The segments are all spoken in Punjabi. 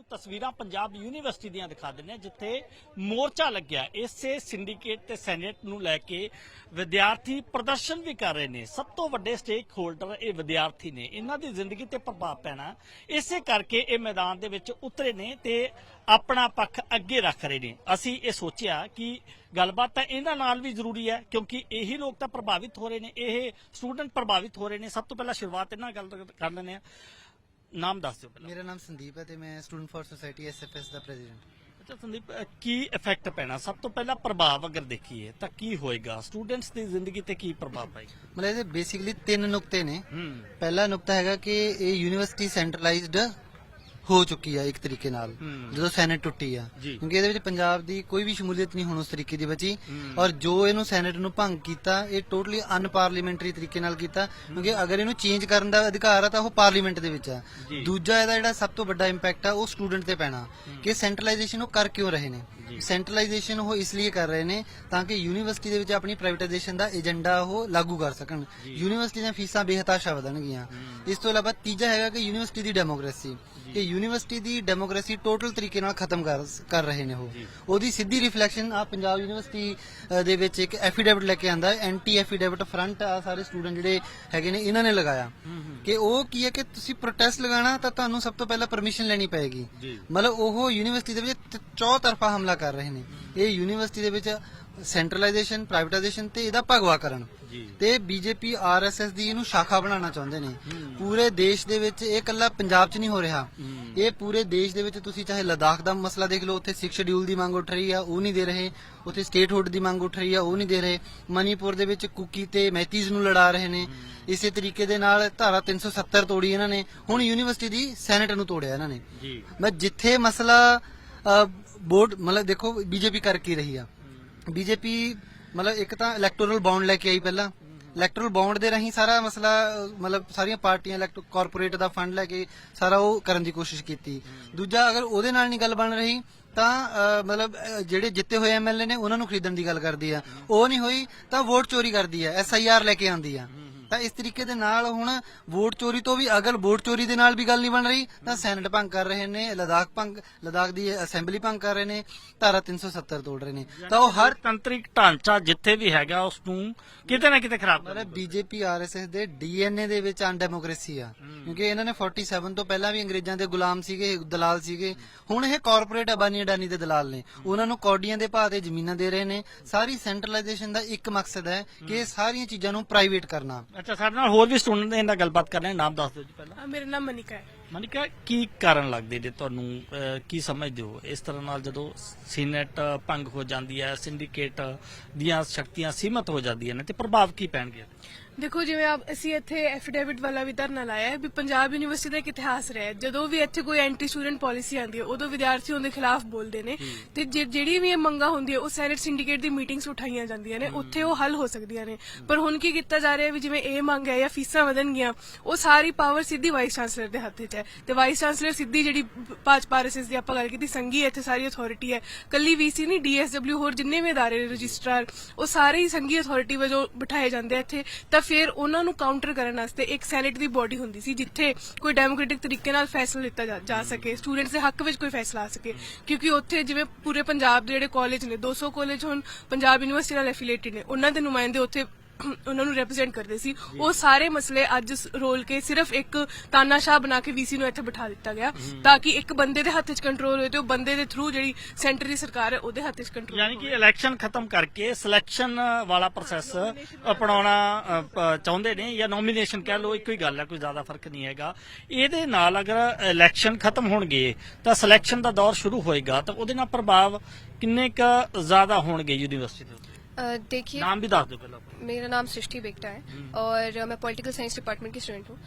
ਤੁਹਾਨੂੰ ਤਸਵੀਰਾਂ ਪੰਜਾਬ ਯੂਨੀਵਰਸਿਟੀ ਦੀਆਂ ਦਿਖਾ ਦਿੰਦੇ ਹਾਂ, ਜਿੱਥੇ ਮੋਰਚਾ ਲੱਗਿਆ। ਇਸੇ ਸਿੰਡੀਕੇਟ ਤੇ ਸੈਨੇਟ ਨੂੰ ਲੈ ਕੇ ਵਿਦਿਆਰਥੀ ਪ੍ਰਦਰਸ਼ਨ ਵੀ ਕਰ ਰਹੇ ਨੇ। ਸਭ ਤੋਂ ਵੱਡੇ ਸਟੇਕ ਹੋਲਡਰ ਇਹ ਵਿਦਿਆਰਥੀ ਨੇ। ਇਹਨਾਂ ਦੀ ਜ਼ਿੰਦਗੀ ਤੇ ਪ੍ਰਭਾਵ ਪੈਣਾ। ਇਸੇ ਕਰਕੇ ਇਹ ਮੈਦਾਨ ਦੇ ਵਿੱਚ ਉਤਰੇ ਨੇ ਤੇ ਆਪਣਾ ਪੱਖ ਅੱਗੇ ਰੱਖ ਰਹੇ ਨੇ। ਅਸੀਂ ਇਹ ਸੋਚਿਆ ਕਿ ਗੱਲਬਾਤ ਤਾਂ ਇਹਨਾਂ ਨਾਲ ਵੀ ਜ਼ਰੂਰੀ ਹੈ, ਕਿਉਂਕਿ ਇਹੀ ਲੋਕ ਤਾਂ ਪ੍ਰਭਾਵਿਤ ਹੋ ਰਹੇ ਨੇ। ਇਹ ਸਟੂਡੈਂਟ ਪ੍ਰਭਾਵਿਤ ਹੋ ਰਹੇ ਨੇ। ਸਭ ਤੋਂ ਪਹਿਲਾਂ ਸ਼ੁਰੂਆਤ ਇਹਨਾਂ ਗੱਲ ਕਰ ਲੈਂਦੇ ਆ ਨਾਮ ਦੱਸ ਦਿਓ ਪਹਿਲਾਂ। ਮੇਰਾ ਨਾਮ ਸੰਦੀਪ ਹੈ ਤੇ ਮੈਂ ਸਟੂਡੈਂਟ ਫॉर ਸੁਸਾਇਟੀ ਐਸਐਫਐਸ ਦਾ ਪ੍ਰੈਜ਼ੀਡੈਂਟ ਅੱਛਾ ਸੰਦੀਪ ਅਹ ਕੀ ਇਫੈਕਟ ਪੈਣਾ? ਸਭ ਤੋਂ ਪਹਿਲਾਂ ਪ੍ਰਭਾਵ ਅਗਰ ਦੇਖੀਏ ਤਾਂ ਕੀ ਹੋਏਗਾ? ਸਟੂਡੈਂਟਸ ਦੀ ਜ਼ਿੰਦਗੀ ਤੇ ਕੀ ਪ੍ਰਭਾਵ ਪਏਗਾ? ਮਤਲਬ ਇਹਦੇ ਬੇਸਿਕਲੀ ਤਿੰਨ ਨੁਕਤੇ ਨੇ। ਹੂੰ। ਪਹਿਲਾ ਨੁਕਤਾ ਹੈਗਾ ਕਿ ਇਹ ਯੂਨੀਵਰਸਿਟੀ ਸੈਂਟਰਲਾਈਜ਼ਡ ਹੋ ਚੁੱਕੀ ਆ ਇੱਕ ਤਰੀਕੇ ਨਾਲ। ਜਦੋਂ ਸੈਨੇਟ ਟੁੱਟੀ ਆ। ਕਿਉਂਕਿ ਇਹਦੇ ਵਿੱਚ ਪੰਜਾਬ ਦੀ ਕੋਈ ਵੀ ਸ਼ਮੂਲੀਅਤ ਨਹੀਂ ਹੁਣ ਉਸ ਤਰੀਕੇ ਦੀ ਬਚੀ। ਔਰ ਜੋ ਇਹਨੂੰ ਸੈਨੇਟ ਨੂੰ ਭੰਗ ਕੀਤਾ ਇਹ ਟੋਟਲੀ ਅਨਪਾਰਲੀਮੈਂਟਰੀ ਤਰੀਕੇ ਨਾਲ ਕੀਤਾ ਕਿਉਂਕਿ ਅਗਰ ਇਹਨੂੰ ਚੇਂਜ ਕਰਨ ਦਾ ਅਧਿਕਾਰ ਆ ਤਾਂ ਉਹ ਪਾਰਲੀਮੈਂਟ ਦੇ ਵਿੱਚ ਆ। ਦੂਜਾ ਇਹਦਾ ਜਿਹੜਾ ਸਭ ਤੋਂ ਵੱਡਾ ਇੰਪੈਕਟ ਆ ਉਹ ਸਟੂਡੈਂਟ ਤੇ ਪੈਣਾ ਕਿ ਸੈਂਟਰਲਾਈਜੇਸ਼ਨ ਉਹ ਕਰ ਕਿਉਂ ਰਹੇ ਨੇ। ਸੈਂਟਰਲਾਈਜੇਸ਼ਨ ਉਹ ਇਸ ਲਈ ਕਰ ਰਹੇ ਨੇ ਤਾਂ ਕਿ ਯੂਨੀਵਰਸਿਟੀ ਦੇ ਵਿੱਚ ਆਪਣੀ ਪ੍ਰਾਈਵੇਟਾਈਜੇਸ਼ਨ ਦਾ ਏਜੰਡਾ ਉਹ ਲਾਗੂ ਕਰ ਸਕਣ। ਯੂਨੀਵਰਸਿਟੀ ਦੀਆਂ ਫੀਸਾਂ ਬੇਹਤਾਸ਼ਾ ਵਧਣਗੀਆਂ। ਇਸ ਤੋਂ ਇਲਾਵਾ ਤੀਜਾ ਹੈਗਾ ਕਿ ਯੂਨੀਵਰਸਿਟੀ ਦੀ ਡੈਮੋਕ੍ਰੇਸੀ ਕਿ ਯੂਨੀਵਰਸਿਟੀ ਦੀ ਡੈਮੋਕ੍ਰੇਸੀ ਟੋਟਲ ਤਰੀਕੇ ਨਾਲ ਖਤਮ ਕਰ ਰਹੇ ਨੇ ਉਹ। ਉਹਦੀ ਸਿੱਧੀ ਰਿਫਲੈਕਸ਼ਨ ਆ ਪੰਜਾਬ ਯੂਨੀਵਰਸਿਟੀ ਦੇ ਵਿੱਚ ਇੱਕ ਐਫੀਡੇਵਿਟ ਲੈ ਕੇ ਆਂਦਾ ਐਂਟੀ ਐਫੀਡੇਵਿਟ ਫਰੰਟ ਆ ਸਾਰੇ ਸਟੂਡੈਂਟ ਜਿਹੜੇ ਹੈਗੇ ਨੇ ਇਹਨਾਂ ਨੇ ਲਗਾਇਆ। ਕਿ ਉਹ ਕੀ ਹੈ ਕਿ ਤੁਸੀਂ ਪ੍ਰੋਟੈਸਟ ਲਗਾਣਾ ਤਾਂ ਤੁਹਾਨੂੰ ਸਭ ਤੋਂ ਪਹਿਲਾਂ ਪਰਮਿਸ਼ਨ ਲੈਣੀ ਪਏਗੀ। ਜੀ। ਮਤਲਬ ਉਹ ਯੂਨੀਵਰਸਿਟੀ ਦੇ ਵਿੱਚ ਤ- ਚੌਤਰਫਾ ਹਮਲਾ ਕਰ ਰਹੇ ਨੇ। ਇਹ ਯੂਨੀਵਰਸਿਟੀ ਦੇ ਵਿੱਚ ਸੈਂਟਰਲਾਈਜੇਸ਼ਨ ਪ੍ਰਾਈਵੇਟਾਈਜੇਸ਼ਨ ਤੇ ਇਹਦਾ ਭਗਵਾ ਕਰਨ। ਜੀ। ਤੇ ਬੀਜੇਪੀ ਆਰਐਸਐਸ ਦੀ ਇਹਨੂੰ ਸ਼ਾਖਾ ਬਣਾਉਣਾ ਚਾਹੁੰਦੇ ਨੇ। ਪੂਰੇ ਦੇਸ਼ ਦੇ ਵਿੱਚ ਇਹ ਇਕੱਲਾ ਪੰਜਾਬ 'ਚ ਨਹੀਂ ਹੋ ਰਿਹਾ। ਇਹ ਪੂਰੇ ਦੇਸ਼ ਦੇ ਵਿੱਚ ਤੁਸੀਂ ਚਾਹੇ ਲਦਾਖ ਦਾ ਮਸਲਾ ਦੇਖ ਲਓ ਉੱਥੇ ਸਿੱਖ ਸ਼ਡਿਊਲ ਦੀ ਮੰਗ ਉੱਠ ਰਹੀ ਆ ਉਹ ਨਹੀਂ ਦੇ ਰਹੇ। ਉੱਥੇ ਸਟੇਟਹੁੱਡ ਦੀ ਮੰਗ ਉੱਠ ਰਹੀ ਆ ਉਹ ਨਹੀਂ ਦੇ ਰਹੇ। ਮਨੀਪੁਰ ਦੇ ਵਿੱਚ ਕੁਕੀ ਤੇ ਮੈਤੀਜ਼ ਨੂੰ ਲੜਾ ਰਹੇ ਨੇ। ਇਸੇ ਤਰੀਕੇ ਦੇ ਨਾਲ ਧਾਰਾ 370 ਤੋੜੀ ਇਹਨਾਂ ਨੇ। ਹੁਣ ਯੂਨੀਵਰਸਿਟੀ ਦੀ ਸੈਨੇਟ ਨੂੰ ਤੋੜਿਆ ਇਹਨਾਂ ਨੇ। ਜੀ। ਮੈਂ ਜਿੱਥੇ ਮਸਲਾ ਬੋਰਡ ਮਤਲਬ ਦੇਖੋ ਬੀਜੇਪੀ ਕਰ ਕੀ ਰਹੀ ਆ। ਬੀਜੇਪੀ ਮਤਲਬ ਇੱਕ ਤਾਂ ਇਲੈਕਟੋਰਲ ਬੌਂਡ ਲੈ ਕੇ ਆਈ ਪਹਿਲਾਂ। ਇਲੈਕਟੋਰਲ ਬੌਂਡ ਦੇ ਰਾਹੀਂ ਸਾਰਾ ਮਸਲਾ ਮਤਲਬ ਸਾਰੀਆਂ ਪਾਰਟੀਆਂ ਇਲੈਕਟ ਕਾਰਪੋਰੇਟ ਦਾ ਫੰਡ ਲੈ ਕੇ ਸਾਰਾ ਉਹ ਕਰਨ ਦੀ ਕੋਸ਼ਿਸ਼ ਕੀਤੀ। ਦੂਜਾ ਅਗਰ ਉਹਦੇ ਨਾਲ ਨਹੀਂ ਗੱਲ ਬਣ ਰਹੀ ਤਾਂ ਮਤਲਬ ਜਿਹੜੇ ਜਿੱਤੇ ਹੋਏ ਐਮਐਲਏ ਨੇ ਉਹਨਾਂ ਨੂੰ ਖਰੀਦਣ ਦੀ ਗੱਲ ਕਰਦੀ ਆ। ਉਹ ਨਹੀਂ ਹੋਈ ਤਾਂ ਵੋਟ ਚੋਰੀ ਕਰਦੀ ਆ ਐਸਆਈਆਰ ਲੈ ਕੇ ਆਉਂਦੀ ਆ। ਤਾਂ ਇਸ ਤਰੀਕੇ ਦੇ ਨਾਲ ਹੁਣ ਵੋਟ ਚੋਰੀ ਤੋਂ ਵੀ ਅਗਰ ਵੋਟ ਚੋਰੀ ਦੇ ਨਾਲ ਵੀ ਗੱਲ ਨਹੀਂ ਬਣ ਰਹੀ ਤਾਂ ਸੈਨੇਟ ਭੰਗ ਕਰ ਰਹੇ ਨੇ ਲਦਾਖ ਭੰਗ ਲਦਾਖ ਦੀ ਅਸੈਂਬਲੀ ਭੰਗ ਕਰ ਰਹੇ ਨੇ ਧਾਰਾ 370 ਤੋੜ ਰਹੇ ਨੇ। ਤਾਂ ਉਹ ਹਰ ਤੰਤਰਿਕ ਢਾਂਚਾ ਜਿੱਥੇ ਵੀ ਹੈਗਾ ਉਸ ਨੂੰ ਕਿਤੇ ਨਾ ਕਿਤੇ ਖਰਾਬ ਕਰ ਮਤਲਬ ਬੀਜੇਪੀ ਆਰਐਸਐਸ ਦੇ ਡੀਐਨਏ ਦੇ ਵਿੱਚ ਅਨਡੈਮੋਕ੍ਰੇਸੀ ਆ। ਕਿਉਂਕਿ ਇਹਨਾਂ ਨੇ 47 ਤੋਂ ਪਹਿਲਾਂ ਵੀ ਅੰਗਰੇਜ਼ਾਂ ਦੇ ਗੁਲਾਮ ਸੀਗੇ ਦਲਾਲ ਸੀਗੇ। ਹੁਣ ਇਹ ਕਾਰਪੋਰੇਟ ਅਬਾਨੀ ਅਡਾਨੀ ਦੇ ਦਲਾਲ ਨੇ। ਉਹਨਾਂ ਨੂੰ ਕੌਡੀਆਂ ਦੇ ਭਾਅ ਤੇ ਜ਼ਮੀਨਾਂ ਦੇ ਰਹੇ ਨੇ। ਸਾਰੀ ਸੈਂਟਰਲਾਈਜੇਸ਼ਨ ਦਾ ਇੱਕ ਮਕਸਦ ਹੈ ਕਿ ਸਾਰੀਆਂ ਚੀਜ਼ਾਂ ਨੂੰ ਪ੍ਰਾਈਵੇਟ ਕਰਨਾ। ਅੱਛਾ ਸਾਡੇ ਨਾਲ ਹੋਰ ਵੀ ਸਟੂਡੈਂਟ ਨੇ ਇਹਨਾਂ ਗੱਲਬਾਤ ਕਰ ਰਹੇ ਨਾਮ ਦੱਸ ਦਿਓ ਜੀ ਪਹਿਲਾਂ। ਅ, ਮੇਰਾ ਨਾਮ ਮਨਿਕਾ ਹੈ। ਮਨਿਕਾ ਕੀ ਕਾਰਨ ਲੱਗਦੇ ਨੇ ਤੁਹਾਨੂੰ ਅਹ, ਕੀ ਸਮਝਦੇ ਹੋ? ਇਸ ਤਰ੍ਹਾਂ ਨਾਲ ਜਦੋਂ ਸੀਨੇਟ ਭੰਗ ਹੋ ਜਾਂਦੀ ਹੈ ਸਿੰਡੀਕੇਟ ਦੀਆਂ ਸ਼ਕਤੀਆਂ ਸੀਮਤ ਹੋ ਜਾਂਦੀਆਂ ਨੇ ਤੇ ਪ੍ਰਭਾਵ ਕੀ ਪੈਣਗੇ? ਦੇਖੋ ਜਿਵੇਂ ਆਪ ਅਸੀਂ ਇੱਥੇ ਐਫੀਡੇਵਿਟ ਵਾਲਾ ਵੀ ਧਰਨਾ ਲਾਇਆ ਹੈ ਵੀ ਪੰਜਾਬ ਯੂਨੀਵਰਸਿਟੀ ਦਾ ਇੱਕ ਇਤਿਹਾਸ ਰਿਹਾ ਹੈ। ਜਦੋਂ ਵੀ ਇੱਥੇ ਕੋਈ ਐਂਟੀ ਸਟੂਡੈਂਟ ਪਾਲਿਸੀ ਆਉਂਦੀ ਹੈ ਉਦੋਂ ਵਿਦਿਆਰਥੀ ਉਹਦੇ ਖਿਲਾਫ ਬੋਲਦੇ ਨੇ। ਤੇ ਜੇ- ਜਿਹੜੀ ਵੀ ਇਹ ਮੰਗਾ ਹੁੰਦੀ ਹੈ ਉਹ ਸੈਨੇਟ ਸਿੰਡੀਕੇਟ ਦੀ ਮੀਟਿੰਗਸ ਉਠਾਈਆਂ ਜਾਂਦੀਆਂ ਨੇ। ਉੱਥੇ ਉਹ ਹੱਲ ਹੋ ਸਕਦੀਆਂ ਨੇ। ਪਰ ਹੁਣ ਕੀ ਕੀਤਾ ਜਾ ਰਿਹਾ ਹੈ ਵੀ ਜਿਵੇਂ ਇਹ ਮੰਗ ਹੈ ਜਾਂ ਫੀਸਾਂ ਵਧਣਗੀਆਂ ਉਹ ਸਾਰੀ ਪਾਵਰ ਸਿੱਧੀ ਵਾਈਸ ਚਾਂਸਲਰ ਦੇ ਹੱਥ 'ਚ ਹੈ। ਤੇ ਵਾਈਸ ਚਾਂਸਲਰ ਸਿੱਧੀ ਜਿਹੜੀ ਭਾਜਪਾ ਆਰਐਸਐਸ ਦੀ ਆਪਾਂ ਗੱਲ ਕੀਤੀ ਸੰਘੀ ਇੱਥੇ ਸਾਰੀ ਅਥਾਰਟੀ ਹੈ। ਕੱਲੀ ਵੀਸੀ ਨਹੀਂ ਡੀਐਸਡਬਲਿਊ ਹੋਰ ਜਿੰਨੇ ਵੀ ਅਦਾਰੇ ਰਜਿਸਟਰਾਰ ਉਹ ਸਾਰੇ ਹੀ ਸੰਘੀ ਅਥਾਰਟੀ ਵਜੋਂ ਬਿਠਾਏ ਜਾਂਦੇ ਆ ਇੱਥੇ। ਤਾਂ ਫਿਰ ਉਹਨਾਂ ਨੂੰ ਕਾਊਂਟਰ ਕਰਨ ਵਾਸਤੇ ਇੱਕ ਸੈਨੇਟ ਦੀ ਬੋਡੀ ਹੁੰਦੀ ਸੀ, ਜਿੱਥੇ ਕੋਈ ਡੈਮੋਕ੍ਰੈਟਿਕ ਤਰੀਕੇ ਨਾਲ ਫੈਸਲਾ ਲਿੱਤਾ ਜਾ- ਜਾ ਸਕੇ ਸਟੂਡੈਂਟਸ ਦੇ ਹੱਕ ਵਿੱਚ ਕੋਈ ਫੈਸਲਾ ਆ ਸਕੇ, ਕਿਉਂਕਿ ਉੱਥੇ ਜਿਵੇਂ ਪੂਰੇ ਪੰਜਾਬ ਦੇ ਜਿਹੜੇ ਕਾਲਜ ਨੇ 200 ਕਾਲਜ ਹੁਣ ਪੰਜਾਬ ਯੂਨੀਵਰਸਿਟੀ ਨਾਲ ਐਫੀਲੀਏਟਡ ਨੇ, ਉਹਨਾਂ ਦੇ ਨੁਮਾਇੰਦੇ ਉੱਥੇ ਉਹਨਾਂ ਨੂੰ ਰਿਪਰੈਜ਼ੈਂਟ ਕਰਦੇ ਸੀ। ਉਹ ਸਾਰੇ ਮਸਲੇ ਅੱਜ ਸ- ਰੋਲ ਕੇ ਸਿਰਫ ਇੱਕ ਤਾਨਾਸ਼ਾਹ ਬਣਾ ਕੇ ਵੀਸੀ ਨੂੰ ਇੱਥੇ ਬਿਠਾ ਦਿੱਤਾ ਗਿਆ ਤਾਂ ਕਿ ਇੱਕ ਬੰਦੇ ਦੇ ਹੱਥ 'ਚ ਕੰਟਰੋਲ ਹੋਏ ਤੇ ਉਹ ਬੰਦੇ ਦੇ ਥਰੂ ਜਿਹੜੀ ਸੈਂਟਰ ਦੀ ਸਰਕਾਰ ਹੈ ਉਹਦੇ ਹੱਥ 'ਚ ਕੰਟਰੋਲ ਯਾਨੀ ਕਿ ਇਲੈਕਸ਼ਨ ਖਤਮ ਕਰਕੇ ਸਿਲੈਕਸ਼ਨ ਵਾਲਾ ਪ੍ਰੋਸੈਸ ਅਪਣਾਉਣਾ ਅ, ਪ- ਚਾਹੁੰਦੇ ਨੇ ਜਾਂ ਨੋਮੀਨੇਸ਼ਨ ਕਹਿ ਲਓ ਇੱਕੋ ਹੀ ਗੱਲ ਹੈ ਕੋਈ ਜ਼ਿਆਦਾ ਫ਼ਰਕ ਨਹੀਂ ਹੈਗਾ। ਇਹਦੇ ਨਾਲ ਅਗਰ ਇਲੈਕਸ਼ਨ ਖਤਮ ਹੋਣਗੇ ਤਾਂ ਸਿਲੈਕਸ਼ਨ ਦਾ ਦੌਰ ਸ਼ੁਰੂ ਹੋਏਗਾ ਤਾਂ ਉਹਦੇ ਨਾਲ ਪ੍ਰਭਾਵ ਕਿੰਨੇ ਕ ਜ਼ਿਆਦਾ ਹੋਣਗੇ ਯੂਨੀਵਰਸਿਟੀ ਦੇ ਉੱਤੇ? देखिए नाम भी दो पहले मेरा नाम सृष्टि बेगटा है हम्म। और मैं पॉलिटिकल साइंस डिपार्टमेंट की स्टूडेंट हूँ।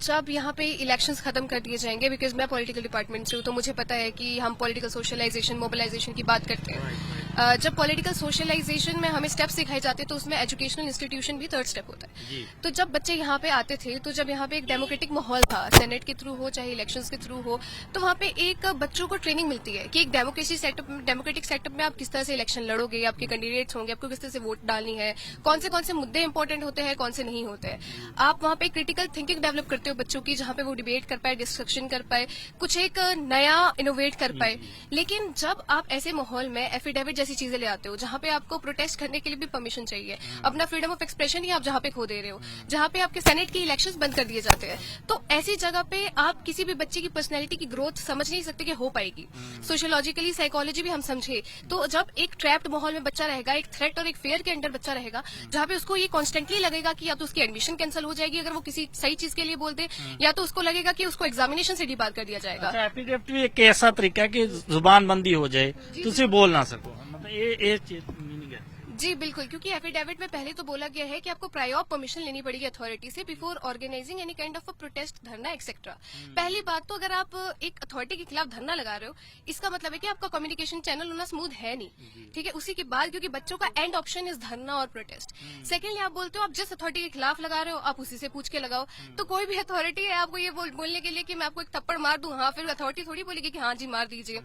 जब यहाँ पे इलेक्शंस खत्म कर दिए जाएँगे बिकॉज़ मैं पॉलिटिकल डिपार्टमेंट से हूँ तो मुझे पता है कि हम पॉलिटिकल सोशलाइजेशन मोबिलाइजेशन की बात करते हैं। जब पॉलिटिकल सोशलाइजेशन में हमें स्टेप्स सिखाए जाते हैं तो उसमें एजुकेशनल इंस्टीट्यूशन भी थर्ड स्टेप होता है। तो जब बच्चे यहाँ पे आते थे तो जब यहाँ पे एक डेमोक्रेटिक माहौल था सेनेट के थ्रू हो चाहे इलेक्शंस के थ्रू हो तो वहाँ पे एक बच्चों को ट्रेनिंग मिलती है कि एक डेमोक्रेसी सेटअप डेमोक्रेटिक सेटअप में आप किस तरह से इलेक्शन लड़ोगे आपके हम्म। कैंडिडेट्स होंगे आपको किस तरह से वोट डालनी है? कौन से कौन से मुद्दे इंपॉर्टेंट होते हैं कौन से नहीं होते हैं? आप वहाँ पे क्रिटिकल थिंकिंग डेवलप करते हो बच्चों की जहाँ पे वो डिबेट कर पाए डिस्कशन कर पाए कुछ एक नया इनोवेट कर पाए। लेकिन जब आप ऐसे माहौल में एफिडेविट जैसी चीज़ें ले आते हो जहाँ पे आपको प्रोटेस्ट करने के लिए भी परमिशन चाहिए अपना फ्रीडम ऑफ़ एक्सप्रेशन ही आप जहाँ पे खो दे रहे हो जहाँ पे आपके सेनेट के इलेक्शन बंद कर दिए जाते हैं। तो ऐसी जगह पे आप किसी भी बच्चे की पर्सनैलिटी की ग्रोथ समझ नहीं सकते कि हो पाएगी। सोशियोलॉजिकली साइकोलॉजी भी हम समझे। तो जब एक ट्रैप्ड माहौल में बच्चा रहेगा एक थ्रेट और एक फेयर के अंडर बच्चा रहेगा जहाँ पे उसको ये कॉन्स्टेंटली लगेगा कि या तो उसकी एडमिशन कैंसिल हो जाएगी अगर वो किसी सही चीज़ के लिए बोल दे या तो उसको लगेगा कि उसको एग्जामिनेशन से डिबार कर दिया जाएगा। अच्छा, एफिडेविट भी एक ऐसा तरीका है कि ज़ुबान बंदी हो जाए तो उसे बोल ना सको। मतलब ये चीज़ मीनिंग है। जी बिल्कुल क्योंकि एफिडेविट में पहले तो बोला गया है कि आपको प्रायर परमिशन लेनी पड़ेगी अथॉरिटी से before organizing any kind of a protest धरना एक्सेट्रा पहली बात तो अगर आप एक अथॉरिटी के खिलाफ धरना लगा रहे हो इसका मतलब है कि आपका कम्युनिकेशन चैनल होना स्मूथ है नहीं ठीक है? उसी के बाद क्योंकि बच्चों का एंड ऑप्शन इज़ धरना और प्रोटेस्ट सेकेंडली आप बोलते हो आप जिस अथॉरिटी के खिलाफ लगा रहे हो आप उसी से पूछ के लगाओ। तो कोई भी अथॉरिटी है आपको ये बोलने के लिए कि मैं आपको एक थप्पड़ मार दू हाँ फिर अथॉरिटी थोड़ी बोलेगी कि हाँ जी मार दीजिए।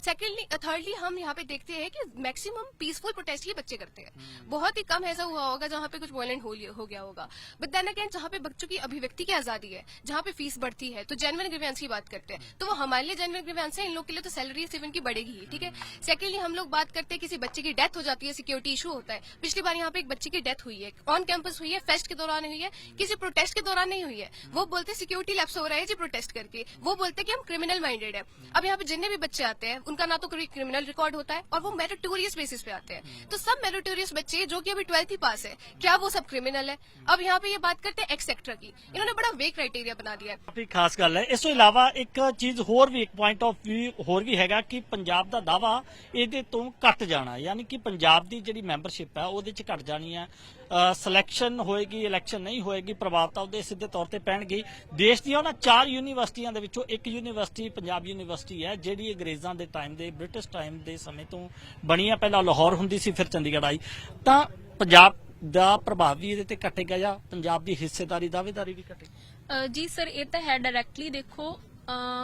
सेकेंडली थर्डली हम यहाँ पे देखते हैं कि मैक्सिमम पीसफुल प्रोटेस्ट ही बच्चे करते हैं। बहुत ही कम ऐसा हुआ होगा जहाँ पे कुछ वायलेंट हो, हो गया होगा। बट देन अगेन जहाँ पे बच्चों की अभिव्यक्ति की आज़ादी है जहाँ पे फ़ीस बढ़ती है तो जेनवन ग्रीवेंस की बात करते हैं। तो वो हमारे लिए जेनवन ग्रीवेंस है इन लोग के लिए तो सैलरी सिर्फ़ की बढ़ेगी ही ठीक है? सेकेंडली हम लोग बात करते हैं किसी बच्चे की डेथ हो जाती है सिक्योरिटी इशू होता है। पिछली बार यहाँ पे एक बच्चे की डेथ हुई है ऑन कैंपस हुई है फेस्ट के दौरान हुई है किसी प्रोटेस्ट के दौरान नहीं हुई है। वो बोलते सिक्योरिटी लैप्स हो रहा है जी प्रोटेस्ट करके। वो बोलते कि हम क्रिमिनल माइंडेड है। अब यहाँ पे जितने भी बच्चे आते हैं उनका ना तो कोई क्रिमिनल रिकॉर्ड होता है और वो मेरिटोरियस बेसिस पे आते हैं तो सब मेरिटोरियस बच्चे जो कि अभी ट्वेल्थ ही पास है क्या वो सब क्रिमिनल है अब यहाँ पे ये बात करते हैं एक्स सेक्टर की इन्होंने बड़ा वे क्राइटेरिया बना दिया है ਕਾਫੀ ਖਾਸ ਗੱਲ ਹੈ ਇਸ ਤੋਂ ਇਲਾਵਾ ਇੱਕ ਚੀਜ਼ ਹੋਰ ਵੀ ਇੱਕ ਪੁਆਇੰਟ ਆਫ View ਹੋਰ ਵੀ ਹੈਗਾ ਕਿ ਪੰਜਾਬ ਦਾ ਦਾਵਾ ਇਹਦੇ ਤੋਂ ਘਟ ਜਾਣਾ ਯਾਨੀ ਕਿ ਪੰਜਾਬ ਦੀ ਜਿਹੜੀ ਮੈਂਬਰਸ਼ਿਪ ਹੈ ਉਹਦੇ ਚ ਘਟ ਜਾਣੀ ਹੈ ਸਿਲੈਕਸ਼ਨ ਹੋਏਗੀ ਇਲੈਕਸ਼ਨ ਨਹੀਂ ਹੋਏਗੀ ਪ੍ਰਭਾਵ ਤਾਂ ਉਹਦੇ ਸਿੱਧੇ ਤੌਰ ਤੇ ਪੈਣਗੇ। ਦੇਸ਼ ਦੀਆਂ ਉਹਨਾਂ ਚਾਰ ਯੂਨੀਵਰਸਿਟੀਆਂ ਦੇ ਵਿੱਚੋਂ ਇੱਕ ਯੂਨੀਵਰਸਿਟੀ ਪੰਜਾਬ ਯੂਨੀਵਰਸਿਟੀ ਹੈ, ਜਿਹੜੀ ਅੰਗਰੇਜ਼ਾਂ ਦੇ ਟਾਈਮ ਦੇ, ਬ੍ਰਿਟਿਸ਼ ਟਾਈਮ ਦੇ ਸਮੇਂ ਤੋਂ ਬਣੀ ਹੈ ਪਹਿਲਾਂ ਲਾਹੌਰ ਹੁੰਦੀ ਸੀ, ਫਿਰ ਚੰਡੀਗੜ੍ਹ ਆਈ। ਤਾਂ ਪੰਜਾਬ ਦਾ ਪ੍ਰਭਾਵ ਵੀ ਇਹਦੇ ਤੇ ਘਟੇਗਾ ਜਾਂ ਪੰਜਾਬ ਦੀ ਹਿੱਸੇਦਾਰੀ, ਦਾਅਵੇਦਾਰੀ ਵੀ ਘਟੇਗੀ ਜੀ ਸਰ, ਇਹ ਤਾਂ ਹੈ ਡਾਇਰੈਕਟਲੀ ਦੇਖੋ।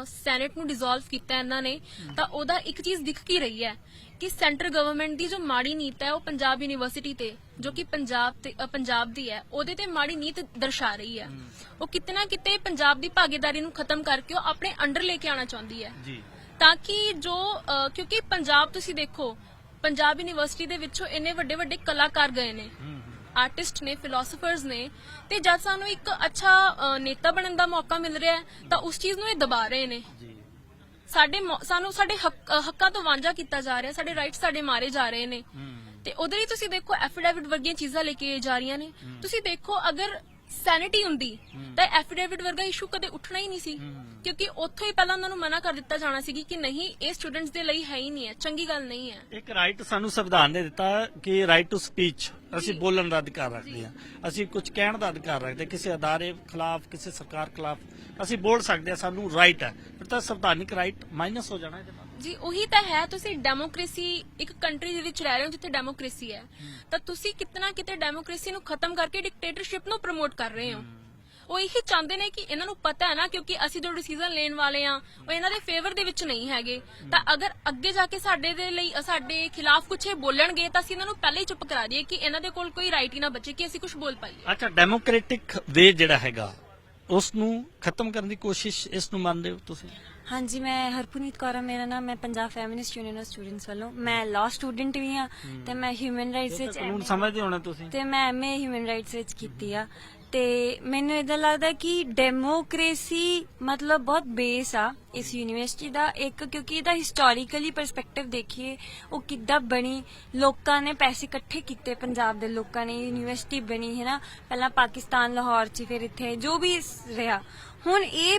ਸੈਨੇਟ ਨੂੰ ਡਿਸੋਲਵ ਕੀਤਾ ਇਹਨਾਂ ਨੇ। ਤਾਂ ਉਹਦਾ ਇੱਕ ਚੀਜ਼ ਦਿਖ ਕੀ ਰਹੀ ਹੈ? ਕਿ ਸੈਂਟਰ ਗਵਰਨਮੈਂਟ ਦੀ ਜੋ ਮਾੜੀ ਨੀਤ ਹੈ ਉਹ ਪੰਜਾਬ ਯੂਨੀਵਰਸਿਟੀ ਤੇ ਜੋ ਕਿ ਪੰਜਾਬ ਤੇ ਅ, ਪੰਜਾਬ ਦੀ ਹੈ ਉਹਦੇ ਤੇ ਮਾੜੀ ਨੀਤ ਦਰਸਾ ਰਹੀ ਹੈ। ਉਹ ਕਿਤਨਾ ਕਿਤੇ ਪੰਜਾਬ ਦੀ ਭਾਗੀਦਾਰੀ ਨੂੰ ਖਤਮ ਕਰਕੇ ਉਹ ਆਪਣੇ ਅੰਡਰ ਲੈ ਕੇ ਆਉਣਾ ਚਾਹੁੰਦੀ ਹੈ। ਜੀ। ਤਾਂ ਕਿ ਜੋ ਅ, ਕਿਉਂਕਿ ਪੰਜਾਬ ਤੁਸੀਂ ਦੇਖੋ ਪੰਜਾਬ ਯੂਨੀਵਰਸਿਟੀ ਦੇ ਵਿੱਚੋਂ ਇੰਨੇ ਵੱਡੇ ਵੱਡੇ ਕਲਾਕਾਰ ਗਏ ਨੇ ਆਰਟਿਸਟ ਨੇ ਫਿਲਾਸਫਰਸ ਨੇ ਤੇ ਜਦ ਸਾਨੂੰ ਇੱਕ ਅੱਛਾ ਅ, ਨੇਤਾ ਬਣਨ ਦਾ ਮੌਕਾ ਮਿਲ ਰਿਹਾ ਹੈ ਤਾਂ ਉਸ ਚੀਜ਼ ਨੂੰ ਇਹ ਦਬਾ ਰਹੇ ਨੇ। ਜੀ। ਸਾਡੇ ਮੌ- ਸਾਨੂੰ ਸਾਡੇ ਹੱਕ- ਅ, ਹੱਕਾਂ ਤੋਂ ਵਾਂਝਾ ਕੀਤਾ ਜਾ ਰਿਹਾ ਸਾਡੇ ਰਾਈਟਸ ਸਾਡੇ ਮਾਰੇ ਜਾ ਰਹੇ ਨੇ। ਤੇ ਉਹਦੇ ਲਈ ਤੁਸੀਂ ਦੇਖੋ ਐਫੀਡੇਵਿਟ ਵਰਗੀਆਂ ਚੀਜ਼ਾਂ ਲੈ ਕੇ ਜਾ ਰਹੀਆਂ ਨੇ। ਤੁਸੀਂ ਦੇਖੋ ਅਗਰ ਸੈਨਿਟੀ ਹੁੰਦੀ। ਤਾਂ ਐਫੀਡੇਵਿਟ ਵਰਗਾ ਇਸ਼ੂ ਕਦੇ ਉੱਠਣਾ ਹੀ ਨਹੀਂ ਸੀ। ਕਿਉਂਕਿ ਉੱਥੋਂ ਹੀ ਪਹਿਲਾਂ ਉਹਨਾਂ ਨੂੰ ਮਨਾ ਕਰ ਦਿੱਤਾ ਜਾਣਾ ਸੀ ਕਿ ਨਹੀਂ ਇਹ ਸਟੂਡੈਂਟਸ ਦੇ ਲਈ ਹੈ ਹੀ ਨਹੀਂ ਹੈ ਚੰਗੀ ਗੱਲ ਨਹੀਂ ਹੈ। ਇੱਕ ਰਾਈਟ ਸਾਨੂੰ ਸੰਵਿਧਾਨ ਨੇ ਦਿੱਤਾ ਕਿ ਰਾਈਟ ਟੂ ਸਪੀਚ ਅਸੀਂ ਬੋਲਣ ਦਾ ਅਧਿਕਾਰ ਰੱਖਦੇ ਹਾਂ। ਅਸੀਂ ਕੁਝ ਕਹਿਣ ਦਾ ਅਧਿਕਾਰ ਰੱਖਦੇ ਕਿਸੇ ਅਦਾਰੇ ਖਿਲਾਫ ਕਿਸੇ ਸਰਕਾਰ ਖਿਲਾਫ ਅਸੀਂ ਬੋਲ ਸਕਦੇ ਹਾਂ ਸਾਨੂੰ ਰਾਈਟ ਹੈ। ਫਿਰ ਤਾਂ ਸੰਵਿਧਾਨਿਕ ਰਾਈਟ ਮਾਈਨਸ ਹੋ ਜਾਣਾ ਇਹਦੇ ਨਾਲ। ਜੀ ਉਹੀ ਤਾਂ ਹੈ ਤੁਸੀਂ ਡੈਮੋਕ੍ਰੇਸੀ ਇੱਕ ਕੰਟਰੀ ਦੇ ਵਿੱਚ ਰਹਿ ਰਹੇ ਹੋ ਜਿੱਥੇ ਡੈਮੋਕ੍ਰੇਸੀ ਹੈ। ਤਾਂ ਤੁਸੀਂ ਕਿਤਨਾ ਕਿਤੇ ਡੈਮੋਕ੍ਰੇਸੀ ਨੂੰ ਖਤਮ ਕਰਕੇ ਡਿਕਟੇਟਰਸ਼ਿਪ ਨੂੰ ਪ੍ਰਮੋਟ ਕਰ ਰਹੇ ਹੋ। ਉਹ ਇਹੀ ਚਾਹੁੰਦੇ ਨੇ ਕਿ ਇਹਨਾਂ ਨੂੰ ਪਤਾ ਹੈ ਨਾ ਕਿਉਂਕਿ ਅਸੀਂ ਜੋ ਡਿਸੀਜਨ ਲੈਣ ਵਾਲੇ ਆ ਉਹ ਇਹਨਾਂ ਦੇ ਫੇਵਰ ਦੇ ਵਿੱਚ ਨਹੀਂ ਹੈਗੇ। ਤਾਂ ਅਗਰ ਅੱਗੇ ਜਾ ਕੇ ਸਾਡੇ ਦੇ ਲਈ ਸਾਡੇ ਖਿਲਾਫ ਕੁਝ ਇਹ ਬੋਲਣਗੇ ਤਾਂ ਅਸੀਂ ਇਹਨਾਂ ਨੂੰ ਪਹਿਲਾਂ ਹੀ ਚੁੱਪ ਕਰਾ ਦਈਏ ਕਿ ਇਹਨਾਂ ਦੇ ਕੋਲ ਕੋਈ ਰਾਈਟ ਹੀ ਨਾ ਬਚੇ ਕਿ ਅਸੀਂ ਕੁਝ ਬੋਲ ਪਾਈਏ। ਅੱਛਾ ਡੈਮੋਕ੍ਰੈਟਿਕ ਵੇ ਜਿਹੜਾ ਹੈਗਾ ਉਸ ਨੂੰ ਖਤਮ ਕਰਨ ਦੀ ਕੋਸ਼ਿਸ਼ ਇਸ ਨੂੰ ਮੰਨਦੇ ਹੋ ਤੁਸੀਂ? ਹਾਂਜੀ ਮੈਂ ਹਰਪੁਨੀਤ ਕੌਰ ਹਾਂ ਮੇਰਾ ਨਾਮ ਮੈਂ Punjab feminist union of students ਵੱਲੋਂ। ਮੈਂ ਲਾਅ ਸਟੂਡੈਂਟ ਵੀ ਹਾਂ। ਤੇ ਮੈਂ ਹਿਊਮਨ ਰਾਈਟਸ ਵਿੱਚ ਕਾਨੂੰਨ ਸਮਝਦੇ ਹੋਣੇ ਤੁਸੀਂ। ਤੇ ਮੈਂ ਐਮਏ ਹਿਊਮਨ ਰਾਈਟਸ ਵਿੱਚ ਕੀਤੀ ਆ। ਤੇ ਮੈਨੂੰ ਇਦਾਂ ਲੱਗਦਾ ਕਿ ਡੈਮੋਕ੍ਰੇਸੀ ਮਤਲਬ ਬਹੁਤ ਬੇਸ ਆ ਇਸ ਯੂਨੀਵਰਸਿਟੀ ਦਾ, ਇੱਕ ਕਿਉਂਕਿ ਇਹਦਾ ਹਿਸਟੋਰੀਕਲੀ ਪਰਸਪੈਕਟਿਵ ਦੇਖੀਏ, ਉਹ ਕਿੱਦਾਂ ਬਣੀ, ਲੋਕਾਂ ਨੇ ਪੈਸੇ ਇਕੱਠੇ ਕੀਤੇ ਪੰਜਾਬ ਦੇ ਲੋਕਾਂ ਨੇ ਯੂਨੀਵਰਸਿਟੀ ਬਣੀ ਹੈ ਨਾ ਪਹਿਲਾਂ ਪਾਕਿਸਤਾਨ, ਲਾਹੌਰ 'ਚ, ਫਿਰ ਇੱਥੇ, ਜੋ ਵੀ ਰਿਹਾ। ਹੁਣ ਇਹ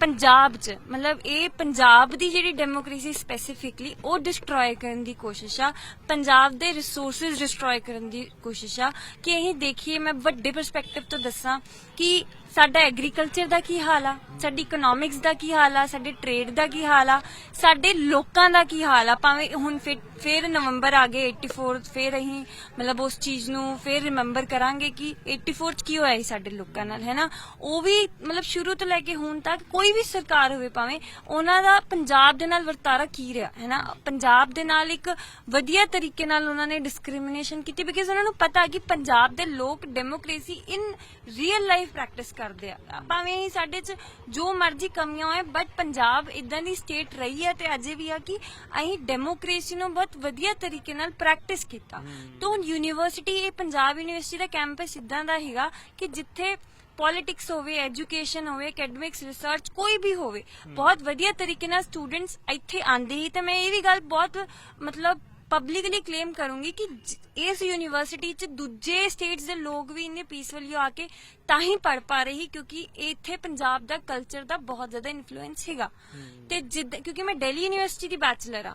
ਪੰਜਾਬ 'ਚ, ਮਤਲਬ ਇਹ ਪੰਜਾਬ ਦੀ ਜਿਹੜੀ ਡੈਮੋਕ੍ਰੇਸੀ ਸਪੈਸੀਫਿਕਲੀ ਉਹ ਡਿਸਟਰੋਏ ਕਰਨ ਦੀ ਕੋਸ਼ਿਸ਼ ਆ। ਪੰਜਾਬ ਦੇ ਰਿਸੋਰਸਸ ਡਿਸਟਰੋਏ ਕਰਨ ਦੀ ਕੋਸ਼ਿਸ਼ ਆ। ਕਿ ਇਹ ਦੇਖੀਏ, ਮੈਂ ਵੱਡੇ ਪਰਸਪੈਕਟਿਵ ਤੋਂ ਦੱਸਾਂ ਕਿ ਸਾਡਾ ਐਗਰੀਕਲਚਰ ਦਾ ਕੀ ਹਾਲ ਆ? ਸਾਡੀ ਇਕਨੋਮਿਕਸ ਦਾ ਕੀ ਹਾਲ ਆ? ਸਾਡੇ ਟ੍ਰੇਡ ਦਾ ਕੀ ਹਾਲ ਆ? ਸਾਡੇ ਲੋਕਾਂ ਦਾ ਕੀ ਹਾਲ ਆ? ਭਾਵੇਂ ਹੁਣ ਫਿਰ ਨਵੰਬਰ ਆ ਗਏ 84 ਫਿਰ ਅਸੀਂ ਮਤਲਬ ਉਸ ਚੀਜ਼ ਨੂੰ ਫਿਰ ਰਿਮੈਂਬਰ ਕਰਾਂਗੇ ਕਿ 84 ਚ ਕੀ ਹੋਇਆ ਸੀ ਸਾਡੇ ਲੋਕਾਂ ਨਾਲ ਹੈ ਨਾ ਉਹ ਵੀ ਮਤਲਬ ਸ਼ੁਰੂ ਤੋਂ ਲੈ ਕੇ ਹੁਣ ਤੱਕ ਕੋਈ ਵੀ ਸਰਕਾਰ ਹੋਵੇ ਭਾਵੇਂ, ਉਹਨਾਂ ਦਾ ਪੰਜਾਬ ਦੇ ਨਾਲ ਵਰਤਾਰਾ ਕੀ ਰਿਹਾ ਹੈ ਨਾ ਪੰਜਾਬ ਦੇ ਨਾਲ ਇੱਕ ਵਧੀਆ ਤਰੀਕੇ ਨਾਲ ਉਹਨਾਂ ਨੇ ਡਿਸਕ੍ਰਿਮੀਨੇਸ਼ਨ ਕੀਤੀ ਬਿਕਾਜ਼ ਉਹਨਾਂ ਨੂੰ ਪਤਾ ਕਿ ਪੰਜਾਬ ਦੇ ਲੋਕ democracy in real life practice ਕਰ ਕਰਦੇ ਆ। ਭਾਵੇਂ ਹੀ ਸਾਡੇ ਚ ਜੋ ਮਰਜ਼ੀ ਕਮੀਆਂ ਹੋਏ ਬਟ ਪੰਜਾਬ ਇਦਾਂ ਦੀ ਸਟੇਟ ਰਹੀ ਹੈ ਤੇ ਅਜੇ ਵੀ ਆ ਕਿ ਅਸੀਂ ਡੈਮੋਕ੍ਰੇਸੀ ਨੂੰ ਬਹੁਤ ਵਧੀਆ ਤਰੀਕੇ ਨਾਲ ਪ੍ਰੈਕਟਿਸ ਕੀਤਾ। ਤੋਂ ਯੂਨੀਵਰਸਿਟੀ ਇਹ ਪੰਜਾਬ ਯੂਨੀਵਰਸਿਟੀ ਦਾ ਕੈਂਪਸ ਇਦਾਂ ਦਾ ਹੈਗਾ ਕਿ ਜਿੱਥੇ ਪੋਲਿਟਿਕਸ ਹੋਵੇ ਐਜੂਕੇਸ਼ਨ ਹੋਵੇ ਐਕੈਡਮਿਕਸ ਰਿਸਰਚ ਕੋਈ ਵੀ ਹੋਵੇ ਬਹੁਤ ਵਧੀਆ ਤਰੀਕੇ ਨਾਲ ਸਟੂਡੈਂਟਸ ਇੱਥੇ ਆਂਦੇ ਹੀ ਤੇ ਮੈਂ ਇਹ ਵੀ ਗੱਲ ਬਹੁਤ ਮਤਲਬ ਪਬਲਿਕਲੀ ਕਲੇਮ ਕਰੂੰਗੀ ਕਿ ਇਸ ਯੂਨੀਵਰਸਿਟੀ ਚ ਦੂਜੇ ਸਟੇਟਸ ਦੇ ਲੋਕ ਵੀ ਇੰਨੇ ਪੀਸਫੁਲੀ ਆ ਕੇ ਤਾਂ ਹੀ ਪੜ ਪਾ ਰਹੇ ਕਿਉਂਕਿ ਇੱਥੇ ਪੰਜਾਬ ਦਾ ਕਲਚਰ ਦਾ ਬਹੁਤ ਜ਼ਿਆਦਾ ਇਨਫਲੂਐਂਸ ਹੈਗਾ ਤੇ ਜਿੱਦ ਕਿਉਂਕਿ ਮੈਂ ਦਿੱਲੀ ਯੂਨੀਵਰਸਿਟੀ ਦੀ ਬੈਚਲਰ ਆ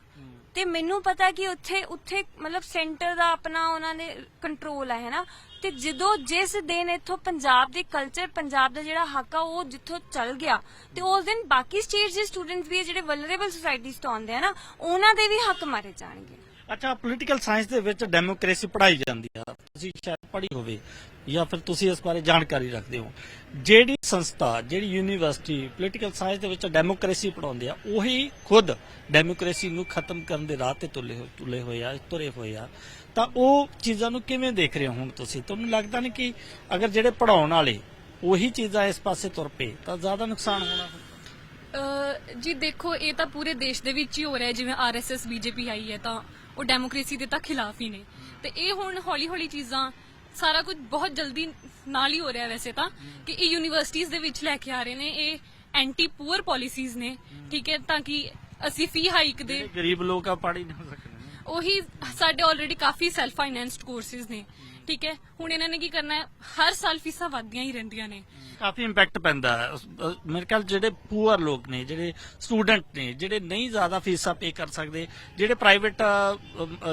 ਤੇ ਮੈਨੂੰ ਪਤਾ ਕਿ ਉੱਥੇ ਉੱਥੇ ਮਤਲਬ ਸੈਂਟਰ ਦਾ ਆਪਣਾ ਉਹਨਾਂ ਨੇ ਕੰਟਰੋਲ ਹੈ ਨਾ? ਤੇ ਜਦੋਂ ਜਿਸ ਦਿਨ ਇੱਥੋਂ ਪੰਜਾਬ ਦੇ ਕਲਚਰ ਪੰਜਾਬ ਦਾ ਜਿਹੜਾ ਹੱਕ ਆ ਉਹ ਜਿੱਥੋਂ ਚੱਲ ਗਿਆ ਤੇ ਉਸ ਦਿਨ ਬਾਕੀ ਸਟੇਟਸ ਦੇ ਸਟੂਡੈਂਟਸ ਵੀ ਜਿਹੜੇ ਵਲਨਰੇਬਲ ਸੁਸਾਇਟੀਜ਼ ਤੋਂ ਆਉਂਦੇ ਆ ਨਾ ਉਹਨਾਂ ਦੇ ਵੀ ਹੱਕ ਮਾਰੇ ਜਾਣਗੇ। ਅੱਛਾ ਪੋਲੀਟੀਕਲ ਸਾਇੰਸ ਦੇ ਵਿੱਚ ਡੈਮੋਕ੍ਰੇਸੀ ਪੜ੍ਹਾਈ ਜਾਂਦੀ ਆ। ਤੁਸੀਂ ਸ਼ਾਇਦ ਪੜ੍ਹੀ ਹੋਵੇ ਜਾਂ ਫਿਰ ਤੁਸੀਂ ਇਸ ਬਾਰੇ ਜਾਣਕਾਰੀ ਰੱਖਦੇ ਹੋ। ਜਿਹੜੀ ਸੰਸਥਾ, ਜਿਹੜੀ ਯੂਨੀਵਰਸਿਟੀ ਪੋਲੀਟੀਕਲ ਸਾਇੰਸ ਦੇ ਵਿੱਚ ਡੈਮੋਕ੍ਰੇਸੀ ਪੜਾਉਂਦੇ ਆ, ਉਹੀ ਖੁਦ ਡੈਮੋਕ੍ਰੇਸੀ ਨੂੰ ਖਤਮ ਕਰਨ ਦੇ ਰਾਹ ਤੇ ਤੁਲੇ ਹੋਏ ਤੁਲੇ ਹੋਏ ਆ, ਤੁਰੇ ਹੋਏ ਆ। ਤਾਂ ਉਹ ਚੀਜ਼ਾਂ ਨੂੰ ਕਿਵੇਂ ਦੇਖ ਰਹੇ ਹੋ ਹੁਣ ਤੁਸੀਂ? ਤੁਹਾਨੂੰ ਲੱਗਦਾ ਨਹੀਂ ਕਿ ਅਗਰ ਜਿਹੜੇ ਪੜਾਉਣ ਵਾਲੇ ਉਹੀ ਚੀਜ਼ਾਂ ਇਸ ਪਾਸੇ ਤੁਰ ਪਏ, ਤਾਂ ਜ਼ਿਆਦਾ ਨੁਕਸਾਨ ਹੋਣਾ ਜੀ ਦੇਖੋ, ਇਹ ਤਾਂ ਪੂਰੇ ਦੇਸ਼ ਦੇ ਵਿੱਚ ਹੀ ਹੋ ਰਿਹਾ ਹੈ। ਜਿਵੇਂ ਆਰਐਸਐਸ ਬੀਜੇਪੀ ਆਈ ਹੈ ਤਾਂ ਉਹ ਡੈਮੋਕ੍ਰੇਸੀ ਦੇ ਤਾਂ ਖਿਲਾਫ ਹੀ ਨੇ। ਤੇ ਇਹ ਹੁਣ ਹੌਲੀ-ਹੌਲੀ ਚੀਜ਼ਾਂ ਸਾਰਾ ਕੁਝ ਬਹੁਤ ਜਲਦੀ ਨਾਲ ਹੀ ਹੋ ਰਿਹਾ ਵੈਸੇ ਤਾਂ ਕਿ ਇਹ ਯੂਨੀਵਰਸਿਟੀਆਂ ਦੇ ਵਿੱਚ ਲੈ ਕੇ ਆ ਰਹੇ ਨੇ ਇਹ ਐਂਟੀ ਪੂਅਰ ਪਾਲਿਸੀਜ਼ ਨੇ ਠੀਕ ਹੈ ਤਾਂ ਕਿ ਅਸੀਂ ਫੀ ਹਾਈਕ ਦੇ ਗਰੀਬ ਲੋਕ ਆ ਪੜ੍ਹ ਹੀ ਨਹੀਂ ਸਕਦੇ। ਉਹੀ ਸਾਡੇ ਆਲਰੇਡੀ ਕਾਫੀ ਸੈਲਫ ਫਾਈਨੈਂਸਡ ਕੋਰਸਿਸ ਨੇ। ਠੀਕ ਹੈ? ਹੁਣ ਇਹਨਾਂ ਨੇ ਕੀ ਕਰਨਾ ਹੈ? ਹਰ ਸਾਲ ਫੀਸਾਂ ਵੱਧਦੀਆਂ ਹੀ ਰਹਿੰਦੀਆਂ ਨੇ। ਕਾਫੀ ਇੰਪੈਕਟ ਪੈਂਦਾ ਹੈ। ਉਸ- ਅ, ਮੇਰੇ ਖਿਆਲ ਜਿਹੜੇ ਪੂਅਰ ਲੋਕ ਨੇ ਜਿਹੜੇ ਸਟੂਡੈਂਟ ਨੇ ਜਿਹੜੇ ਨਹੀਂ ਜ਼ਿਆਦਾ ਫੀਸਾਂ ਪੇ ਕਰ ਸਕਦੇ ਜਿਹੜੇ ਪ੍ਰਾਈਵੇਟ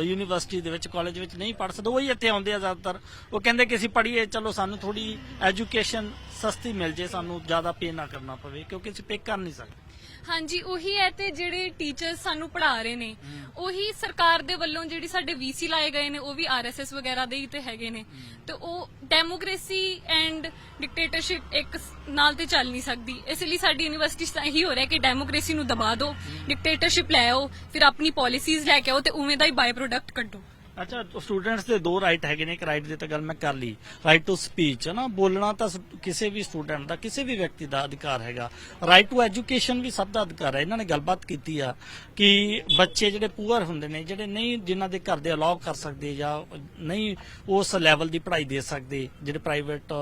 ਯੂਨੀਵਰਸਿਟੀ ਦੇ ਵਿੱਚ ਕਾਲਜ ਵਿੱਚ ਨਹੀਂ ਪੜ ਸਕਦੇ ਉਹ ਹੀ ਇੱਥੇ ਆਉਂਦੇ ਆ ਜ਼ਿਆਦਾਤਰ। ਉਹ ਕਹਿੰਦੇ ਕਿ ਅਸੀਂ ਪੜ੍ਹੀਏ ਚਲੋ ਸਾਨੂੰ ਥੋੜੀ ਐਜੂਕੇਸ਼ਨ ਸਸਤੀ ਮਿਲ ਜੇ ਸਾਨੂੰ ਜ਼ਿਆਦਾ ਪੇ ਨਾ ਕਰਨਾ ਪਵੇ ਕਿਉਂਕਿ ਅਸੀਂ ਪੇ ਕਰ ਨਹੀਂ ਸਕਦੇ। ਹਾਂਜੀ, ਉਹੀ ਹੈ ਤੇ ਜਿਹੜੇ ਟੀਚਰ ਸਾਨੂੰ ਪੜ੍ਹਾ ਰਹੇ ਨੇ, ਉਹੀ ਸਰਕਾਰ ਦੇ ਵੱਲੋਂ ਜਿਹੜੀ ਸਾਡੇ ਵੀਸੀ ਲਾਏ ਗਏ ਨੇ, ਉਹ ਵੀ ਆਰਐਸਐਸ ਵਗੈਰਾ ਦੇ ਹੀ ਤੇ ਹੈਗੇ ਨੇ। ਤੇ ਉਹ ਡੈਮੋਕ੍ਰੇਸੀ ਐਂਡ ਡਿਕਟੇਟਰਸ਼ਿਪ ਇੱਕ ਨਾਲ ਤੇ ਚੱਲ ਨਹੀਂ ਸਕਦੀ। ਇਸ ਲਈ ਸਾਡੀ ਯੂਨੀਵਰਸਿਟੀ ਤਾਂ ਇਹੀ ਹੋ ਰਿਹਾ ਕਿ ਡੈਮੋਕ੍ਰੇਸੀ ਨੂੰ ਦਬਾ ਦਿਓ ਡਿਕਟੇਟਰਸ਼ਿਪ ਲੈ ਆਓ, ਫਿਰ ਆਪਣੀ ਪਾਲਿਸੀਜ਼ ਲੈ ਕੇ ਆਓ ਤੇ ਉਵੇਂ ਦਾ ਹੀ ਬਾਈ ਪ੍ਰੋਡਕਟ ਕੱਢੋ। ਅੱਛਾ ਸਟੂਡੈਂਟਸ ਦੇ ਦੋ ਰਾਈਟ ਹੈਗੇ ਨੇ ਇੱਕ ਰਾਈਟ ਦੀ ਤਾਂ ਗੱਲ ਮੈਂ ਕਰ ਲਈ। ਰਾਈਟ ਟੂ ਸਪੀਚ ਹੈ ਨਾ? ਬੋਲਣਾ ਤਾਂ ਸ- ਕਿਸੇ ਵੀ ਸਟੂਡੈਂਟ ਦਾ ਕਿਸੇ ਵੀ ਵਿਅਕਤੀ ਦਾ ਅਧਿਕਾਰ ਹੈਗਾ। ਰਾਈਟ ਟੂ ਐਜੂਕੇਸ਼ਨ ਵੀ ਸਭ ਦਾ ਅਧਿਕਾਰ ਹੈ। ਇਹਨਾਂ ਨੇ ਗੱਲਬਾਤ ਕੀਤੀ ਆ ਕਿ ਬੱਚੇ ਜਿਹੜੇ ਪੂਅਰ ਹੁੰਦੇ ਨੇ ਜਿਹੜੇ ਨਹੀਂ ਜਿਨ੍ਹਾਂ ਦੇ ਘਰ ਦੇ ਅਲਾਉ ਕਰ ਸਕਦੇ ਜਾਂ ਨਹੀਂ ਉਸ ਲੈਵਲ ਦੀ ਪੜ੍ਹਾਈ ਦੇ ਸਕਦੇ ਜਿਹੜੇ ਪ੍ਰਾਈਵੇਟ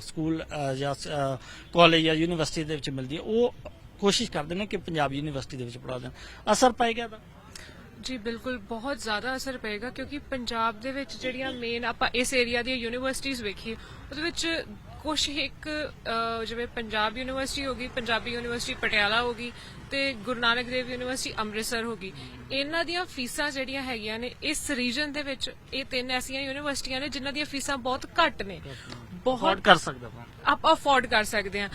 ਸਕੂਲ ਅ, ਜਾਂ ਕਾਲਜ ਜਾਂ ਯੂਨੀਵਰਸਿਟੀ ਦੇ ਵਿੱਚ ਮਿਲਦੀ ਹੈ ਉਹ ਕੋਸ਼ਿਸ਼ ਕਰਦੇ ਨੇ ਕਿ ਪੰਜਾਬ ਯੂਨੀਵਰਸਿਟੀ ਦੇ ਵਿੱਚ ਪੜ੍ਹਾ ਦੇਣ। ਅਸਰ ਪਏਗਾ ਤਾਂ। ਜੀ ਬਿਲਕੁਲ ਬਹੁਤ ਜ਼ਿਆਦਾ ਅਸਰ ਪਏਗਾ ਕਿਉਂਕਿ ਪੰਜਾਬ ਦੇ ਵਿੱਚ ਜਿਹੜੀਆਂ ਮੇਨ ਆਪਾਂ ਇਸ ਏਰੀਆ ਦੀਆਂ ਯੂਨੀਵਰਸਿਟੀਆਂ ਵੇਖੀਏ ਉਹਦੇ ਵਿੱਚ ਕੁਝ ਇੱਕ ਜਿਵੇਂ ਪੰਜਾਬ ਯੂਨੀਵਰਸਿਟੀ ਹੋ ਗਈ ਪੰਜਾਬੀ ਯੂਨੀਵਰਸਿਟੀ ਪਟਿਆਲਾ ਹੋ ਗਈ ਤੇ ਗੁਰੂ ਨਾਨਕ ਦੇਵ ਯੂਨੀਵਰਸਿਟੀ ਅੰਮ੍ਰਿਤਸਰ ਹੋ ਗਈ। ਇਹਨਾਂ ਦੀਆਂ ਫੀਸਾਂ ਜਿਹੜੀਆਂ ਹੈਗੀਆਂ ਨੇ ਇਸ ਰੀਜਨ ਦੇ ਵਿੱਚ ਇਹ ਤਿੰਨ ਐਸੀਆਂ ਯੂਨੀਵਰਸਿਟੀਆਂ ਨੇ ਜਿਨ੍ਹਾਂ ਦੀਆਂ ਫੀਸਾਂ ਬਹੁਤ ਘੱਟ ਨੇ। ਬਹੁਤ ਕਰ ਸਕਦਾ ਆਪਾਂ। ਅਫੋਰਡ ਕਰ ਸਕਦੇ ਹਾਂ।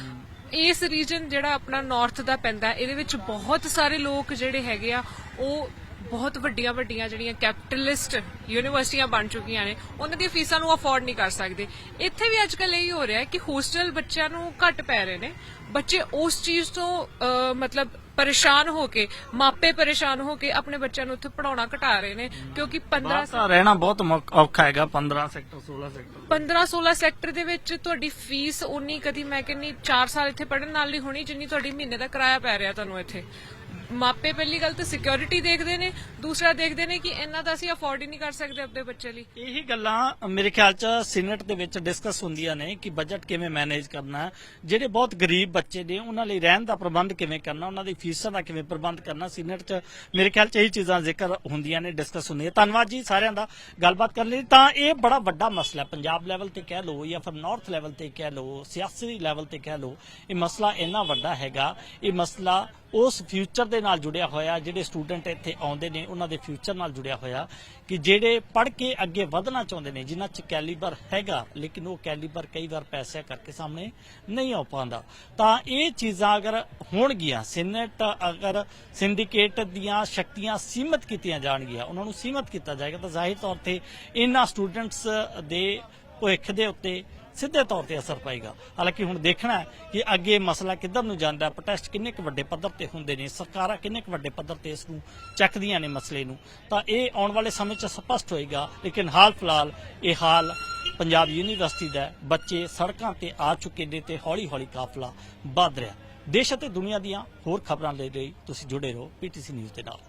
ਇਸ ਰੀਜਨ ਜਿਹੜਾ ਆਪਣਾ ਨਾਰਥ ਦਾ ਪੈਂਦਾ ਇਹਦੇ ਵਿੱਚ ਬਹੁਤ ਸਾਰੇ ਲੋਕ ਜਿਹੜੇ ਹੈਗੇ ਆ ਉਹ ਬਹੁਤ ਵੱਡੀਆਂ ਵੱਡੀਆਂ ਜਿਹੜੀਆਂ ਕੈਪੀਟਲਿਸਟ ਯੂਨੀਵਰਸਿਟੀਆਂ ਬਣ ਚੁੱਕੀਆਂ ਨੇ ਉਹਨਾਂ ਦੀਆਂ ਫੀਸਾਂ ਨੂੰ ਅਫੋਰਡ ਨਹੀਂ ਕਰ ਸਕਦੇ। ਇੱਥੇ ਵੀ ਅੱਜ ਕੱਲ੍ਹ ਇਹੀ ਹੋ ਰਿਹਾ ਹੈ ਕਿ ਹੋਸਟਲ ਬੱਚਿਆਂ ਨੂੰ ਘੱਟ ਪੈ ਰਹੇ ਨੇ। ਬੱਚੇ ਉਸ ਚੀਜ਼ ਤੋਂ ਮਤਲਬ ਪਰੇਸ਼ਾਨ ਹੋ ਕੇ ਮਾਪੇ ਪਰੇਸ਼ਾਨ ਹੋ ਕੇ ਆਪਣੇ ਬੱਚਿਆਂ ਨੂੰ ਉੱਥੇ ਪੜਾਉਣਾ ਘਟਾ ਰਹੇ ਨੇ ਕਿਉਂਕਿ 15 ਬਾਹਰ ਤਾਂ ਰਹਿਣਾ ਬਹੁਤ ਔਖਾ ਹੈਗਾ 15 ਸੈਕਟਰ 16 ਸੈਕਟਰ 15 16 ਸੈਕਟਰ ਦੇ ਵਿੱਚ ਤੁਹਾਡੀ ਫੀਸ ਉਨੀ ਕਦੀ ਮੈਂ ਕਹਿੰਨੀ 4 ਸਾਲ ਇੱਥੇ ਪੜਨ ਨਾਲ ਨਹੀਂ ਹੋਣੀ ਜਿੰਨੀ ਤੁਹਾਡੀ ਮਹੀਨੇ ਦਾ ਕਿਰਾਇਆ ਪੈ ਰਿਹਾ ਤੁਹਾਨੂੰ ਇੱਥੇ। ਮਾਪੇ ਪਹਿਲੀ ਗੱਲ ਤਾਂ ਸਿਕਿਉਰਿਟੀ ਦੇਖਦੇ ਨੇ, ਦੂਸਰਾ ਦੇਖਦੇ ਨੇ ਕਿ ਇਹਨਾਂ ਦਾ ਅਸੀਂ ਅਫੋਰਡ ਹੀ ਨਹੀਂ ਕਰ ਸਕਦੇ ਆਪਣੇ ਬੱਚੇ ਲਈ। ਇਹੀ ਗੱਲਾਂ ਮੇਰੇ ਖਿਆਲ ਚ ਸੀਨੇਟ ਦੇ ਵਿੱਚ ਡਿਸਕਸ ਹੁੰਦੀਆਂ ਨੇ ਕਿ ਬਜਟ ਕਿਵੇਂ ਮੈਨੇਜ ਕਰਨਾ ਜਿਹੜੇ ਬਹੁਤ ਗਰੀਬ ਬੱਚੇ ਨੇ, ਉਹਨਾਂ ਲਈ ਰਹਿਣ ਦਾ ਪ੍ਰਬੰਧ ਕਿਵੇਂ ਕਰਨਾ, ਉਹਨਾਂ ਦੀ ਫੀਸਾਂ ਦਾ ਕਿਵੇਂ ਪ੍ਰਬੰਧ ਕਰਨਾ ਸੀਨੇਟ ਚ ਮੇਰੇ ਖਿਆਲ ਚ ਇਹੀ ਚੀਜ਼ਾਂ ਜ਼ਿਕਰ ਹੁੰਦੀਆਂ ਨੇ ਡਿਸਕਸ ਹੁੰਦੀਆਂ ਧੰਨਵਾਦ ਜੀ ਸਾਰਿਆਂ ਦਾ ਗੱਲਬਾਤ ਕਰਨ ਲਈ। ਤਾਂ ਇਹ ਬੜਾ ਵੱਡਾ ਮਸਲਾ ਪੰਜਾਬ ਲੈਵਲ ਤੇ ਕਹਿ ਲਓ ਜਾਂ ਫਿਰ ਨਾਰਥ ਲੈਵਲ ਤੇ ਕਹਿ ਲਓ, ਸਿਆਸੀ ਲੈਵਲ ਤੇ ਕਹਿ ਲਓ, ਇਹ ਮਸਲਾ ਇੰਨਾ ਵੱਡਾ ਹੈਗਾ। ਇਹ ਮਸਲਾ ਉਸ ਫਿਊਚਰ ਦੇ ਨਾਲ ਜੁੜਿਆ ਹੋਇਆ, ਜਿਹੜੇ ਸਟੂਡੈਂਟ ਇੱਥੇ ਆਉਂਦੇ ਨੇ, ਉਹਨਾਂ ਦੇ ਫਿਊਚਰ ਨਾਲ ਜੁੜਿਆ ਹੋਇਆ ਕਿ ਜਿਹੜੇ ਪੜ੍ਹ ਕੇ ਅੱਗੇ ਵਧਣਾ ਚਾਹੁੰਦੇ ਨੇ, ਜਿਨ੍ਹਾਂ 'ਚ ਕੈਲੀਬਰ ਹੈਗਾ, ਲੇਕਿਨ ਉਹ ਕੈਲੀਬਰ ਕਈ ਵਾਰ ਪੈਸਿਆਂ ਕਰਕੇ ਸਾਹਮਣੇ ਨਹੀਂ ਆ ਪਾਉਂਦਾ। ਤਾਂ ਇਹ ਚੀਜ਼ਾਂ ਅਗਰ ਹੋਣਗੀਆਂ ਸਿਨੇਟ ਅਗਰ ਸਿੰਡੀਕੇਟ ਦੀਆਂ ਸ਼ਕਤੀਆਂ ਸੀਮਤ ਕੀਤੀਆਂ ਜਾਣਗੀਆਂ, ਉਹਨਾਂ ਨੂੰ ਸੀਮਤ ਕੀਤਾ ਜਾਏਗਾ, ਤਾਂ ਜ਼ਾਹਿਰ ਤੌਰ ਤੇ ਇਹਨਾਂ ਸਟੂਡੈਂਟਸ ਦੇ ਭਵਿੱਖ ਦੇ ਉੱਤੇ ਸਿੱਧੇ ਤੌਰ ਤੇ ਅਸਰ ਪਏਗਾ। ਹਾਲਾਂਕਿ ਹੁਣ ਦੇਖਣਾ ਹੈ ਕਿ ਅੱਗੇ ਮਸਲਾ ਕਿੱਧਰ ਨੂੰ ਜਾਂਦਾ ਹੈ ਪ੍ਰੋਟੈਸਟ ਕਿੰਨੇ ਕੁ ਵੱਡੇ ਪੱਧਰ ਤੇ ਹੁੰਦੇ ਨੇ, ਸਰਕਾਰਾਂ ਕਿੰਨੇ ਕੁ ਵੱਡੇ ਪੱਧਰ ਤੇ ਇਸ ਨੂੰ ਚੱਕਦੀਆਂ ਨੇ ਮਸਲੇ ਨੂੰ। ਤਾਂ ਇਹ ਆਉਣ ਵਾਲੇ ਸਮੇਂ 'ਚ ਸਪਸ਼ਟ ਹੋਏਗਾ, ਲੇਕਿਨ ਹਾਲ ਫਿਲਹਾਲ ਇਹ ਹਾਲ ਪੰਜਾਬ ਯੂਨੀਵਰਸਿਟੀ ਦਾ ਬੱਚੇ ਸੜਕਾਂ ਤੇ ਆ ਚੁੱਕੇ ਨੇ ਤੇ ਹੌਲੀ-ਹੌਲੀ ਕਾਫਲਾ ਵੱਧ ਰਿਹਾ ਦੇਸ਼ ਅਤੇ ਦੁਨੀਆ ਦੀਆਂ ਹੋਰ ਖਬਰਾਂ ਲਈ ਲਈ ਤੁਸੀਂ ਜੁੜੇ ਰਹੋ ਪੀਟੀਸੀ ਨਿਊਜ਼ ਦੇ ਨਾਲ।